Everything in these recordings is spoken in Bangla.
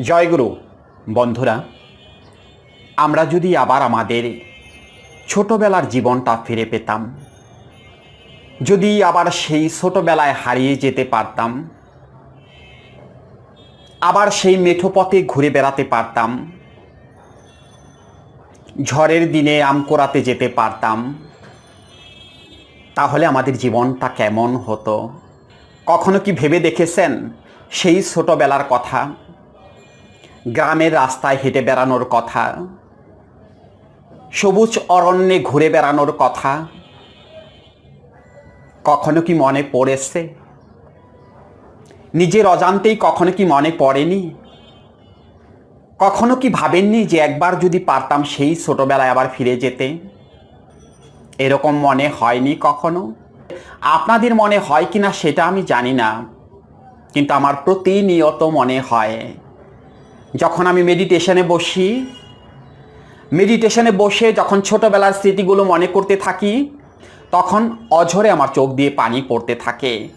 জয়গুরু বন্ধুরা, আমরা যদি আবার আমাদের ছোটবেলার জীবনটা ফিরে পেতাম, যদি আবার সেই ছোটবেলায় হারিয়ে যেতে পারতাম, আবার সেই মেঠো পথে ঘুরে বেড়াতে পারতাম, ঝড়ের দিনে আম কোড়াতে যেতে পারতাম, তাহলে আমাদের জীবনটা কেমন হতো? কখনো কি ভেবে দেখেছেন সেই ছোটবেলার কথা? গ্রামের রাস্তায় হেঁটে বেড়ানোর কথা, সবুজ অরণ্যে ঘুরে বেড়ানোর কথা, কখনো কি মনে পড়েছে? নিজের অজান্তেই কখনো কি মনে পড়েনি? কখনো কি ভাবেননি যে একবার যদি পারতাম সেই ছোটবেলায় আবার ফিরে যেতে? এরকম মনে হয়নি কখনো? আপনাদের মনে হয় কি না সেটা আমি জানি না, কিন্তু আমার প্রতিনিয়ত মনে হয় যখন আমি মেডিটেশনে বসি মেডিটেশনে বসে যখন ছোটোবেলার স্মৃতিগুলো মনে করতে থাকি, তখন অঝরে আমার চোখ দিয়ে পানি পড়তে থাকে।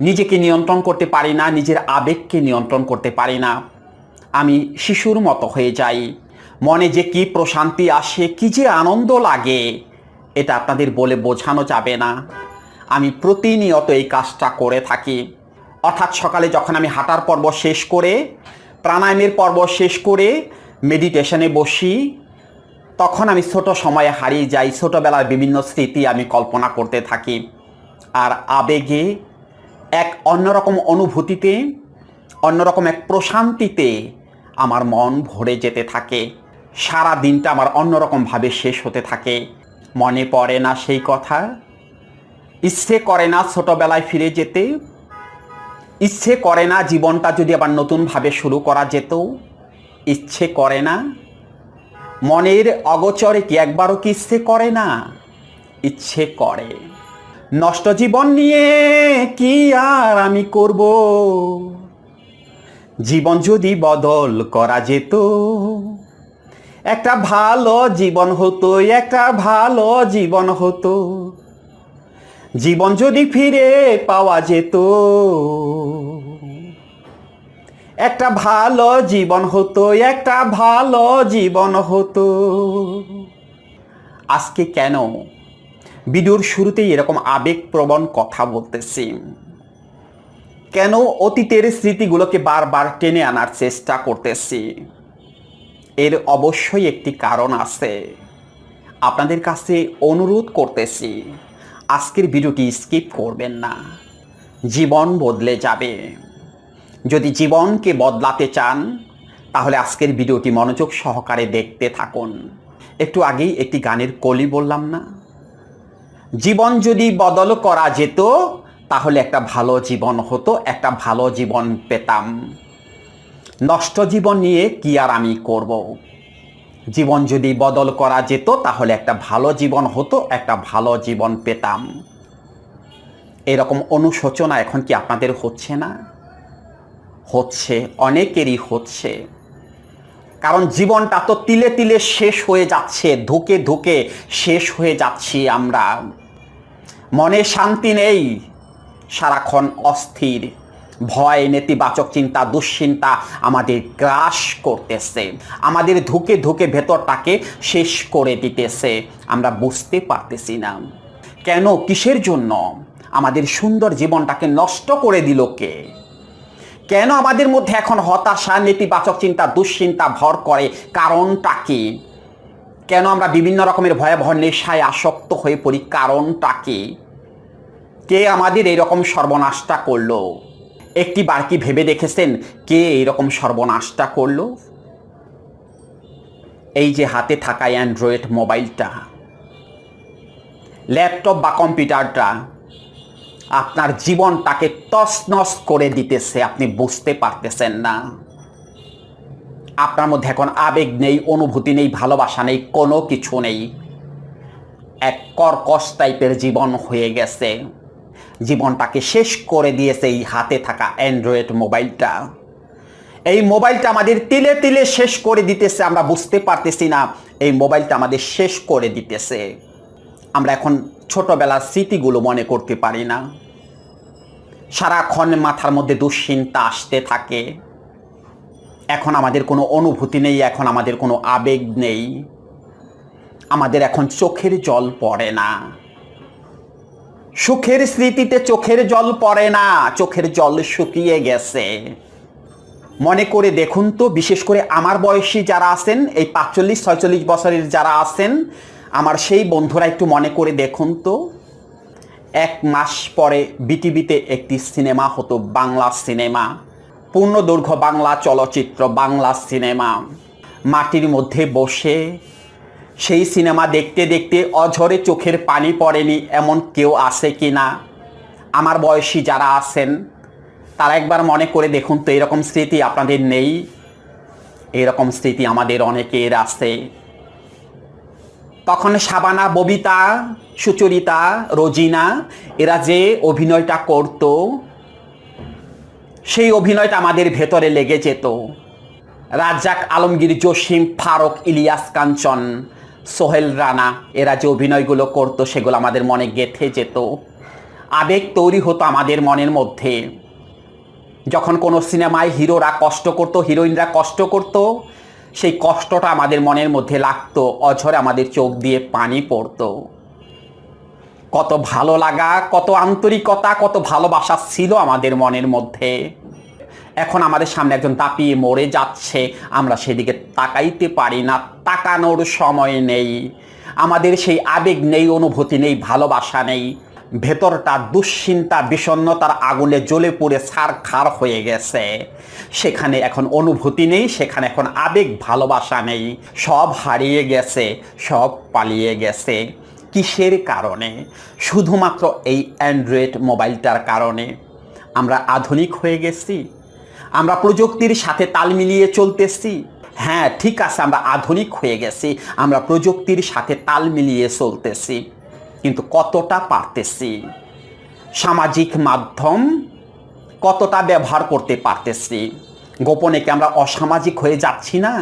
নিজেকে নিয়ন্ত্রণ করতে পারি না, নিজের আবেগকে নিয়ন্ত্রণ করতে পারি না। আমি শিশুর মতো হয়ে যাই। মনে যে কি প্রশান্তি আসে, কি যে আনন্দ লাগে, এটা আপনাদের বলে বোঝানো যাবে না। আমি প্রতিনিয়ত এই কাজটা করে থাকি। অর্থাৎ সকালে যখন আমি হাঁটার পর্ব শেষ করে প্রাণায়ামের পর্ব শেষ করে মেডিটেশনে বসি। তখন আমি ছোট সময়ে হারিয়ে যাই। ছোটবেলার বিভিন্ন স্মৃতি আমি কল্পনা করতে থাকি। আর আবেগে এক অন্যরকম অনুভূতিতে, অন্যরকম এক প্রশান্তিতে আমার মন ভরে যেতে থাকে। সারা দিনটা আমার অন্যরকমভাবে শেষ হতে থাকে। মনে পড়ে না সেই কথা। ইচ্ছে করে না ছোটোবেলায় ফিরে যেতে। ইচ্ছে করে না জীবনটা যদি আবার নতুনভাবে শুরু করা যেত? ইচ্ছে করে না? মনের অগচরে কি একবারও কি ইচ্ছে করে না? ইচ্ছে করে। নষ্ট জীবন নিয়ে কি আর আমি করব? জীবন যদি বদল করা যেত? একটা ভালো জীবন হতো, একটা ভালো জীবন হতো। জীবন যদি ফিরে পাওয়া যেত, একটা ভালো জীবন হতো, একটা ভালো জীবন হতো। আজকে কেন ভিডিওর শুরুতেই এরকম আবেগপ্রবণ কথা বলতেছি? কেন অতীতের স্মৃতিগুলোকে বারবার টেনে আনার চেষ্টা করতেছি? এর অবশ্যই একটি কারণ আছে। আপনাদের কাছে অনুরোধ করতেছি আজকের ভিডিওটি স্কিপ করবেন না। জীবন বদলে যাবে। যদি জীবনকে বদলাতে চান, তাহলে আজকের ভিডিওটি মনোযোগ সহকারে দেখতে থাকুন। একটু আগেই একটি গানের কলি বললাম না? জীবন যদি বদল করা যেত, তাহলে একটা ভালো জীবন হতো, একটা ভালো জীবন পেতাম। নষ্ট জীবন নিয়ে কি আর আমি করব? জীবন যদি বদল করা যেত, তাহলে একটা ভালো জীবন হতো, একটা ভালো জীবন পেতাম। এরকম অনুশোচনা এখন কি আপনাদের হচ্ছে না? হচ্ছে, অনেকেরই হচ্ছে। কারণ জীবনটা তো তিলে তিলে শেষ হয়ে যাচ্ছে, ধুকে ধুকে শেষ হয়ে যাচ্ছি আমরা। মনে শান্তি নেই, সারাক্ষণ অস্থির। ভয়, নেতিবাচক চিন্তা, দুশ্চিন্তা আমাদের গ্রাস করতেছে। আমাদের ধুকে ধুকে ভেতরটাকে শেষ করে দিতেছে। আমরা বুঝতে পারতেছি না। কেন? কিসের জন্য? আমাদের সুন্দর জীবনটাকে নষ্ট করে দিল কে? কেন আমাদের মধ্যে এখন হতাশা, নেতিবাচক চিন্তা, দুশ্চিন্তা ভর করে? কারণটা কি? কেন আমরা বিভিন্ন রকমের ভয়াবহ নেশায় আসক্ত হয়ে পড়ি? কারণটা কি? কে আমাদের এইরকম সর্বনাশটা করল? একটি বার কি ভেবে দেখেছেন কে এইরকম সর্বনাশটা করল? এই যে হাতে থাকা অ্যান্ড্রয়েড মোবাইলটা, ল্যাপটপ বা কম্পিউটারটা, আপনার জীবনটাকে তছনছ করে দিতেছে, আপনি বুঝতে পারতেছেন না। আপনার মধ্যে এখন আবেগ নেই, অনুভূতি নেই, ভালোবাসা নেই, কোনো কিছু নেই। এক কর্কশ টাইপের জীবন হয়ে গেছে। জীবনটাকে শেষ করে দিয়েছে এই হাতে থাকা অ্যান্ড্রয়েড মোবাইলটা। এই মোবাইলটা আমাদের তিলে তিলে শেষ করে দিতেছে, আমরা বুঝতে পারতেছি না, এই মোবাইলটা আমাদের শেষ করে দিতেছে। আমরা এখন ছোটবেলার স্মৃতিগুলো মনে করতে পারি না। সারাক্ষণ মাথার মধ্যে দুশ্চিন্তা আসতে থাকে। এখন আমাদের কোনো অনুভূতি নেই, এখন আমাদের কোনো আবেগ নেই। আমাদের এখন চোখের জল পড়ে না। সুখের স্মৃতিতে চোখের জল পড়ে না, চোখের জল শুকিয়ে গেছে। মনে করে দেখুন তো, বিশেষ করে আমার বয়সী যারা আছেন, এই পাঁচচল্লিশ, ছয়চল্লিশ বছরের যারা আছেন, আমার সেই বন্ধুরা একটু মনে করে দেখুন তো। এক মাস পরে বিটিভিতে একটি সিনেমা হতো, বাংলা সিনেমা। পূর্ণ দৈর্ঘ্য বাংলা চলচ্চিত্র, বাংলা সিনেমা। মাটির মধ্যে বসে সেই সিনেমা দেখতে দেখতে অঝরে চোখের পানি পড়েনি এমন কেউ আছে কি না? আমার বয়সী যারা আছেন, তারা একবার মনে করে দেখুন তো এরকম স্মৃতি আপনাদের নেই। এরকম স্মৃতি আমাদের অনেকের আছে। তখন সাবানা, ববিতা, সুচরিতা, রোজিনা, এরা যে অভিনয়টা করত, সেই অভিনয়টা আমাদের ভেতরে লেগে যেত। রাজ্জাক আলমগীর, জসিম ফারুক, ইলিয়াস কাঞ্চন সোহেল রানা, এরা যে অভিনয়গুলো করত, সেগুলো আমাদের মনে গেঁথে যেত। আবেগ তৈরি হতো আমাদের মনের মধ্যে। যখন কোনো সিনেমায় হিরোরা কষ্ট করত, হিরোইনরা কষ্ট করত, সেই কষ্টটা আমাদের মনের মধ্যে লাগতো, অঝরে আমাদের চোখ দিয়ে পানি পড়তো। কত ভালো লাগা, কত আন্তরিকতা, কত ভালোবাসা ছিল আমাদের মনের মধ্যে। এখন আমাদের সামনে একজন দাপিয়ে মরে যাচ্ছে। আমরা সেদিকে তাকাইতে পারি না, তাকানোর সময় নেই। আমাদের সেই আবেগ নেই, অনুভূতি নেই, ভালোবাসা নেই। ভেতরটা দুশ্চিন্তা, বিষণ্ণতার আগুনে জ্বলে পুড়ে ছার খার হয়ে গেছে। সেখানে এখন অনুভূতি নেই, সেখানে এখন আবেগ, ভালোবাসা নেই। সব হারিয়ে গেছে, সব পালিয়ে গেছে। কিসের কারণে? শুধুমাত্র এই অ্যান্ড্রয়েড মোবাইলটার কারণে। আমরা আধুনিক হয়ে গেছি আমরা প্রযুক্তির সাথে তাল মিলিয়ে চলতেছি। হ্যাঁ ঠিক আছে, আমরা আধুনিক হয়ে গেছি, আমরা প্রযুক্তির সাথে তাল মিলিয়ে চলতেছি, কিন্তু কতটা পারতেছি? সামাজিক মাধ্যম কতটা ব্যবহার করতে পারতেছি? গোপনে কি আমরা অসামাজিক হয়ে যাচ্ছি না?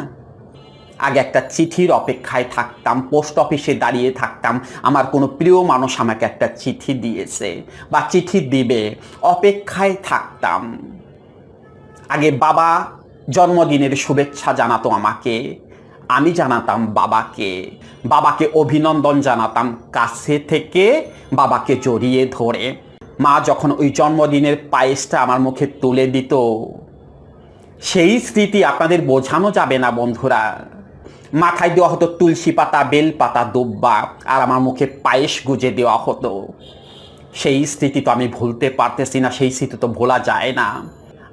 আগে একটা চিঠির অপেক্ষায় থাকতাম, পোস্ট অফিসে দাঁড়িয়ে থাকতাম, আমার কোনো প্রিয় মানুষ আমাকে একটা চিঠি দিয়েছে, বা চিঠি দিবে, অপেক্ষায় থাকতাম। আগে বাবা জন্মদিনের শুভেচ্ছা জানাতো আমাকে, আমি জানাতাম বাবাকে। বাবাকে অভিনন্দন জানাতাম কাছে থেকে, বাবাকে জড়িয়ে ধরে। মা যখন ওই জন্মদিনের পায়েসটা আমার মুখে তুলে দিত, সেই স্মৃতি আপনাদের বোঝানো যাবে না বন্ধুরা। মাথায় দেওয়া হতো তুলসী পাতা, বেল পাতা, দুব্বা, আর আমার মুখে পায়েস গুজে দেওয়া হতো। সেই স্মৃতি তো আমি ভুলতে পারতেছি না, সেই স্মৃতি তো ভোলা যায় না।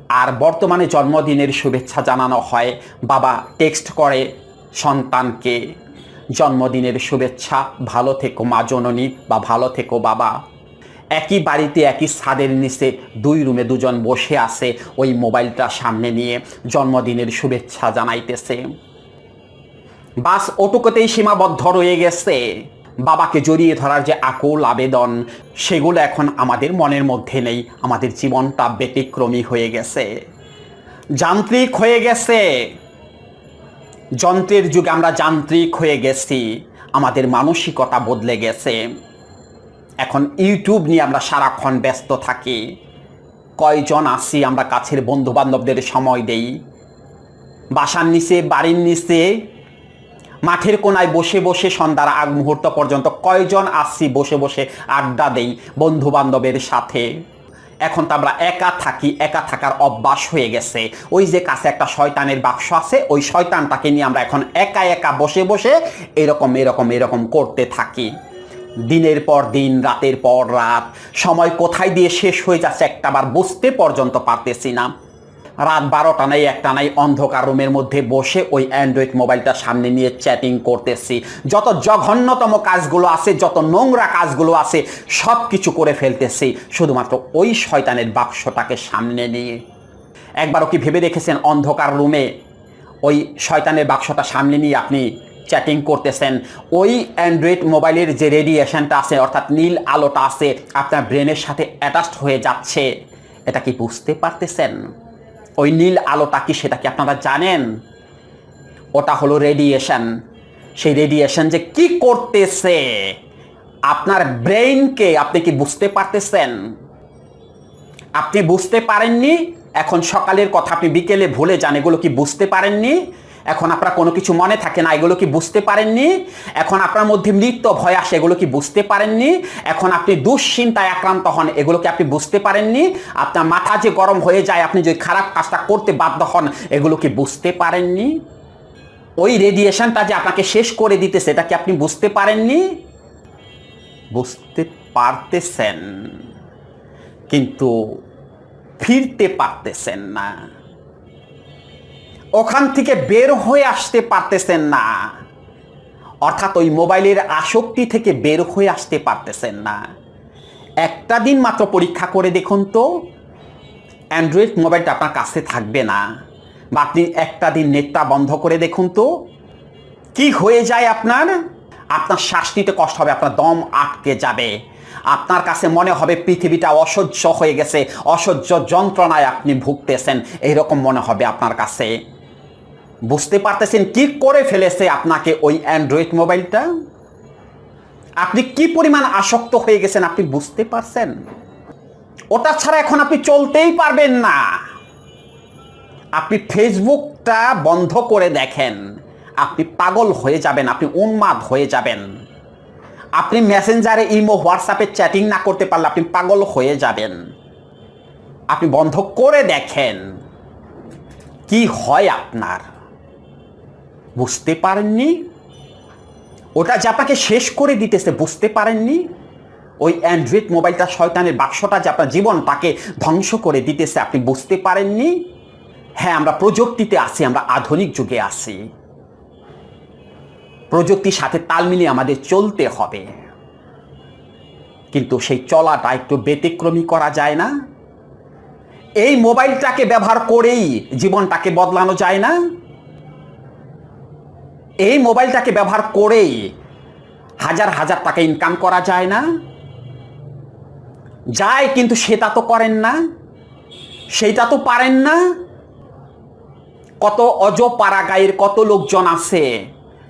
আর বর্তমানে জন্মদিনের শুভেচ্ছা জানানো হয়। বাবা টেক্সট করে সন্তানকে, জন্মদিনের শুভেচ্ছা, ভালো থেকো মা জননী বা ভালো থেকো বাবা। একই বাড়িতে, একই ছাদের নিচে দুই রুমে দুজন বসে আছে ওই মোবাইলটা সামনে নিয়ে জন্মদিনের শুভেচ্ছা জানাইতেছে। বাস ওটুকুতেই সীমাবদ্ধ রয়ে গেছে। বাবাকে জড়িয়ে ধরার যে আকুল আবেদন, সেগুলো এখন আমাদের মনের মধ্যে নেই। আমাদের জীবনটা ব্যতিক্রমী হয়ে গেছে। যান্ত্রিক হয়ে গেছে। যন্ত্রের যুগে আমরা যান্ত্রিক হয়ে গেছি। আমাদের মানসিকতা বদলে গেছে। এখন ইউটিউব নিয়ে আমরা সারাক্ষণ ব্যস্ত থাকি। কয়জন আসি আমরা কাছের বন্ধু বান্ধবদের সময় দেই। বাসার নিচে, বাড়ির নিচে মাঠের কোনায় বসে বসে সন্ধ্যার আগ মুহূর্ত পর্যন্ত কয়জন আসছি বসে বসে আড্ডা দেই বন্ধু বান্ধবের সাথে? এখন তো আমরা একা থাকি, একা থাকার অভ্যাস হয়ে গেছে। ওই যে কাছে একটা শয়তানের বাক্স আছে, ওই শয়তানটাকে নিয়ে আমরা এখন একা একা বসে বসে এরকম এরকম এরকম করতে থাকি। দিনের পর দিন, রাতের পর রাত, সময় কোথায় দিয়ে শেষ হয়ে যাচ্ছে একটাবার বুঝতে পর্যন্ত পারতেছি না। রাত বারোটা নাই, একটা নাই, অন্ধকার রুমের মধ্যে বসে ওই অ্যান্ড্রয়েড মোবাইলটা সামনে নিয়ে চ্যাটিং করতেছি। যত জঘন্যতম কাজগুলো আছে, যত নোংরা কাজগুলো আছে সব কিছু করে ফেলতেছি। শুধুমাত্র ওই শয়তানের বাক্সটাকে সামনে নিয়ে। একবারও কি ভেবে দেখেছেন অন্ধকার রুমে? ওই শয়তানের বাক্সটা সামনে নিয়ে আপনি চ্যাটিং করতেছেন। ওই অ্যান্ড্রয়েড মোবাইলের যে রেডিয়েশনটা আছে, অর্থাৎ নীল আলোটা আছে, আপনার ব্রেনের সাথে অ্যাটাচড হয়ে যাচ্ছে। এটা কি বুঝতে পারতেছেন? ওই নীল আলোটা কি সেটা কি আপনারা জানেন? ওটা হলো রেডিয়েশন সেই রেডিয়েশন যে কি করতেছে? আপনার ব্রেইনকে আপনি কি বুঝতে পারতেছেন? আপনি বুঝতে পারেননি? এখন সকালের কথা আপনি বিকেলে ভুলে যান, এগুলো কি বুঝতে পারেননি? এখন আপনার কোনো কিছু মনে থাকে না, এগুলো কি বুঝতে পারেননি? এখন আপনার মধ্যে মৃত্যু ভয় আসে, এগুলো কি বুঝতে পারেননি? এখন আপনি দুশ্চিন্তায় আক্রান্ত হন, এগুলো কি আপনি বুঝতে পারেননি? আপনার মাথা যে গরম হয়ে যায়, আপনি যে খারাপ কাজটা করতে বাধ্য হন, এগুলো কি বুঝতে পারেননি? ওই রেডিয়েশনটা যে আপনাকে শেষ করে দিতে সেটা কি আপনি বুঝতে পারেননি? বুঝতে পারতেছেন, কিন্তু ফিরতে পারতেছেন না। ওখান থেকে বের হয়ে আসতে পারতেছেন না। অর্থাৎ ওই মোবাইলের আসক্তি থেকে বের হয়ে আসতে পারতেছেন না। একটা দিন মাত্র পরীক্ষা করে দেখুন তো, অ্যান্ড্রয়েড মোবাইলটা আপনার কাছে থাকবে না। বা আপনি একটা দিন নেটটা বন্ধ করে দেখুন তো, কি হয়ে যায় আপনার? আপনার শ্বাস নিতে কষ্ট হবে, আপনার দম আটকে যাবে। আপনার কাছে মনে হবে পৃথিবীটা অসহ্য হয়ে গেছে, অসহ্য যন্ত্রণায় আপনি ভুগতেছেন এইরকম মনে হবে আপনার কাছে। বুঝতে পারতেছেন কি করে ফেলেছে আপনাকে ওই অ্যান্ড্রয়েড মোবাইলটা আপনি কি পরিমাণ আসক্ত হয়ে গেছেন আপনি বুঝতে পারছেন? ওটা ছাড়া এখন আপনি চলতেই পারবেন না। আপনি ফেসবুকটা বন্ধ করে দেখেন। আপনি পাগল হয়ে যাবেন, আপনি উন্মাদ হয়ে যাবেন। আপনি মেসেঞ্জারে ইমো হোয়াটসঅ্যাপে চ্যাটিং না করতে পারলে আপনি পাগল হয়ে যাবেন। আপনি বন্ধ করে দেখেন। কি হয় আপনার? বুঝতে পারেননি। ওটা যে আপনাকে শেষ করে দিতেছে, বুঝতে পারেননি। ওই অ্যান্ড্রয়েড মোবাইলটা শয়তানের বাক্সটা যে আপনার জীবনটাকে ধ্বংস করে দিতেছে, আপনি বুঝতে পারেননি? হ্যাঁ আমরা প্রযুক্তিতে আছি, আমরা আধুনিক যুগে আছি। প্রযুক্তির সাথে তাল মিলিয়ে আমাদের চলতে হবে। কিন্তু সেই চলাটা একটু ব্যতিক্রমী করা যায় না। এই মোবাইলটাকে ব্যবহার করেই জীবনটাকে বদলানো যায় না। এই মোবাইলটাকে ব্যবহার করেই হাজার হাজার টাকা ইনকাম করা যায় না। যায় কিন্তু সেটা তো করেন না সেইটা তো পারেন না। কত অজ পাড়াগাঁয়ের কত লোকজন আছে,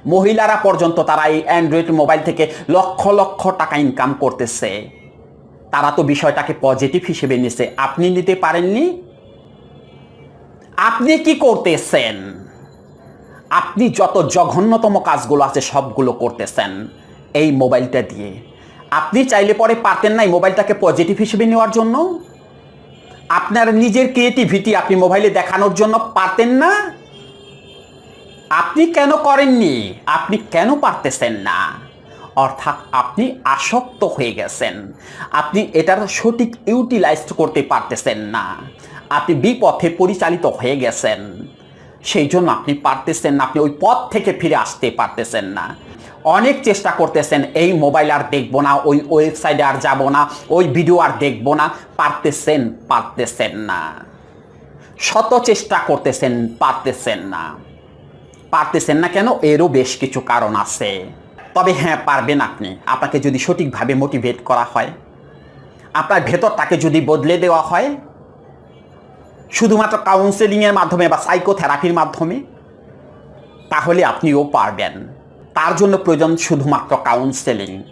মহিলারা পর্যন্ত তারা এই অ্যান্ড্রয়েড মোবাইল থেকে লক্ষ লক্ষ টাকা ইনকাম করতেছে। তারা তো বিষয়টাকে পজিটিভ হিসেবে নিছে। আপনি নিতে পারেননি? আপনি কি করতেছেন? আপনি যত জঘন্যতম কাজগুলো আছে সবগুলো করতেছেন এই মোবাইলটা দিয়ে। আপনি চাইলে পরে পারতেন না এই মোবাইলটাকে পজিটিভ হিসেবে নেওয়ার জন্য। আপনার নিজের ক্রিয়েটিভিটি আপনি মোবাইলে দেখানোর জন্য পারতেন না। আপনি কেন করেননি? আপনি কেন পারতেছেন না? অর্থাৎ আপনি আসক্ত হয়ে গেছেন। আপনি এটার সঠিক ইউটিলাইজ করতে পারতেছেন না। আপনি বিপথে পরিচালিত হয়ে গেছেন। সেই জন্য আপনি পারতেছেন না, আপনি ওই পথ থেকে ফিরে আসতে পারতেছেন না। অনেক চেষ্টা করতেছেন, এই মোবাইল আর দেখব না, ওই ওয়েবসাইটে আর যাব না, ওই ভিডিও আর দেখব না, পারতেছেন পারতেছেন না। শত চেষ্টা করতেছেন, পারতেছেন না। পারতেছেন না কেন? এরও বেশ কিছু কারণ আছে। তবে হ্যাঁ পারবেন আপনি। আপনাকে যদি সঠিকভাবে মোটিভেট করা হয়, আপনার ভেতরটাকে যদি বদলে দেওয়া হয় শুধুমাত্র কাউন্সেলিংয়ের মাধ্যমে বা সাইকোথেরাপির মাধ্যমে, তাহলে আপনিও পারবেন। তার জন্য প্রয়োজন শুধুমাত্র কাউন্সেলিং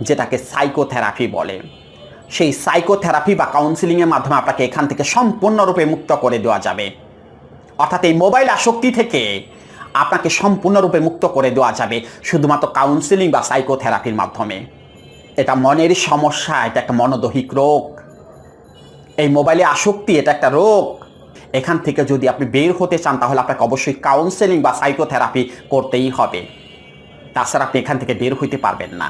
যেটাকে সাইকোথেরাপি বলে। সেই সাইকোথেরাপি বা কাউন্সেলিংয়ের মাধ্যমে আপনাকে এখান থেকে সম্পূর্ণরূপে মুক্ত করে দেওয়া যাবে। অর্থাৎ এই মোবাইল আসক্তি থেকে আপনাকে সম্পূর্ণরূপে মুক্ত করে দেওয়া যাবে শুধুমাত্র কাউন্সেলিং বা সাইকোথেরাপির মাধ্যমে। এটা মনের সমস্যা, এটা একটা মনোদৈহিক রোগ। এই মোবাইলে আসক্তি, এটা একটা রোগ। এখান থেকে যদি আপনি বের হতে চান, তাহলে আপনাকে অবশ্যই কাউন্সেলিং বা সাইকোথেরাপি করতেই হবে। তাছাড়া আপনি এখান থেকে বের হইতে পারবেন না।